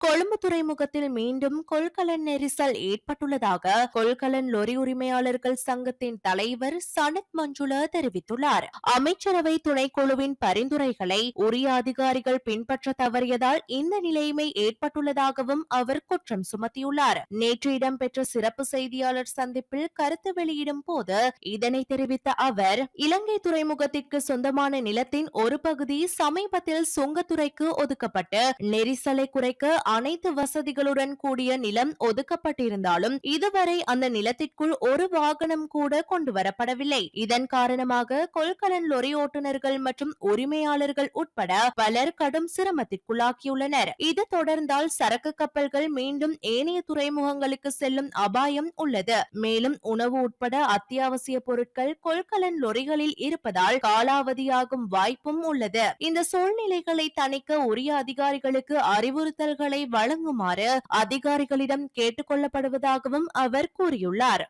கொழும்பு துறைமுகத்தில் மீண்டும் கொள்கலன் நெரிசல் ஏற்பட்டுள்ளதாக கொள்கலன் லொரி உரிமையாளர்கள் சங்கத்தின் தலைவர் சனத் மஞ்சுள தெரிவித்துள்ளார். அமைச்சரவை துணைக்குழுவின் பரிந்துரைகளை உரிய அதிகாரிகள் பின்பற்ற தவறியதால் இந்த நிலைமை ஏற்பட்டுள்ளதாகவும் அவர் குற்றம் சுமத்தியுள்ளார். நேற்று இடம்பெற்ற சிறப்பு செய்தியாளர் சந்திப்பில் கருத்து வெளியிடும் போது இதனை தெரிவித்த அவர் இலங்கை துறைமுகத்திற்கு சொந்தமான நிலத்தின் ஒரு பகுதி சமீபத்தில் சுங்கத்துறைக்கு ஒதுக்கப்பட்டு நெரிசலை குறைக்க அனைத்து வசதிகளுடன் கூடிய நிலம் ஒதுக்கப்பட்டிருந்தாலும் இதுவரை அந்த நிலத்திற்குள் ஒரு வாகனம் கூட கொண்டு வரப்படவில்லை. இதன் காரணமாக கொள்கலன் லொரி ஓட்டுநர்கள் மற்றும் உரிமையாளர்கள் உட்பட பலர் கடும் சிரமத்திற்குள்ளாக்கியுள்ளனர் இது தொடர்ந்தால் சரக்கு கப்பல்கள் மீண்டும் ஏனைய துறைமுகங்களுக்கு செல்லும் அபாயம் உள்ளது. மேலும் உணவு உட்பட அத்தியாவசிய பொருட்கள் கொள்கலன் லொரிகளில் இருப்பதால் காலாவதியாகும் வாய்ப்பும் உள்ளது. இந்த சூழ்நிலைகளை தணிக்க உரிய அதிகாரிகளுக்கு அறிவுறுத்தல்களை வழங்குமாறு அதிகாரிகளிடம் கேட்டுக் கொள்ளப்படுவதாகவும் அவர் கூறியுள்ளார்.